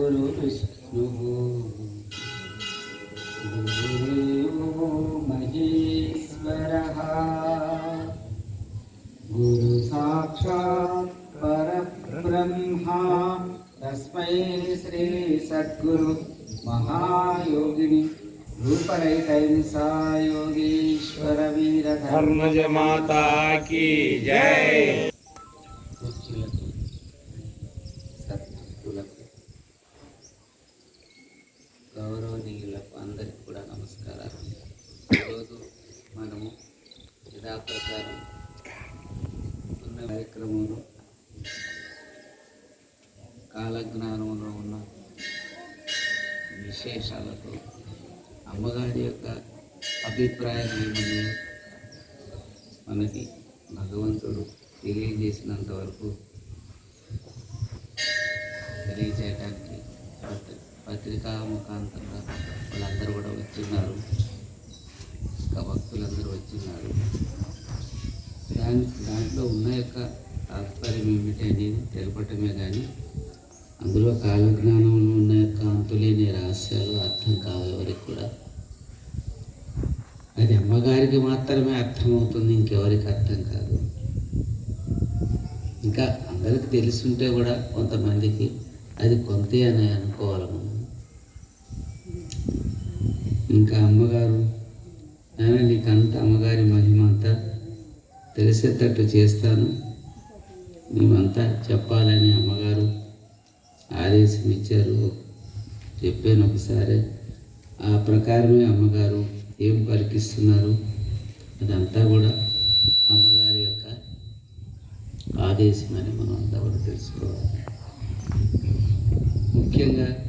గురు విష్ణువు. గురుదేవో మహేశ్వర. గురు సాక్షాత్ పరబ్రహ్మా. తస్మై శ్రీ సద్గురు మహాయోగిని. रूपरहितहिंसायोगीश्वर वीर धर्मज माता की जय గౌరవనీయులకు అందరికి కూడా నమస్కారాలు. ఈరోజు మనము యథాప్రకారం ఉన్న కార్యక్రమంలో కాలజ్ఞానంలో ఉన్న విశేషాలతో అమ్మగారి యొక్క అభిప్రాయం ఏమని మనకి భగవంతుడు తెలియజేసినంత వరకు తెలియజేయడానికి పత్రికా ముఖాంతరంగా వాళ్ళందరూ కూడా వచ్చిన్నారు. ఇంకా భక్తులందరూ వచ్చిన్నారు. దాని దాంట్లో ఉన్న యొక్క తాత్పర్యం ఏమిటి అనేది తెలపటమే కానీ అందులో కాలజ్ఞానంలో ఉన్న యొక్క అంతులేని రహస్యాలు అర్థం కావు ఎవరికి కూడా. అది అమ్మగారికి మాత్రమే అర్థమవుతుంది ఇంకెవరికి అర్థం కాదు. ఇంకా అందరికి తెలుసుంటే కూడా కొంతమందికి అది కొంతే అని అనుకోవాలి మనం. ఇంకా అమ్మగారు ఆయన నీకంత అమ్మగారి మహిమ అంతా తెలిసేటట్టు చేస్తాను. మేమంతా చెప్పాలని అమ్మగారు ఆదేశం ఇచ్చారు చెప్పాను ఒకసారి. ఆ ప్రకారమే అమ్మగారు ఏం పలికిస్తున్నారు అదంతా కూడా అమ్మగారి యొక్క ఆదేశం అని మనం అంతా కూడా తెలుసుకోవాలి. ముఖ్యంగా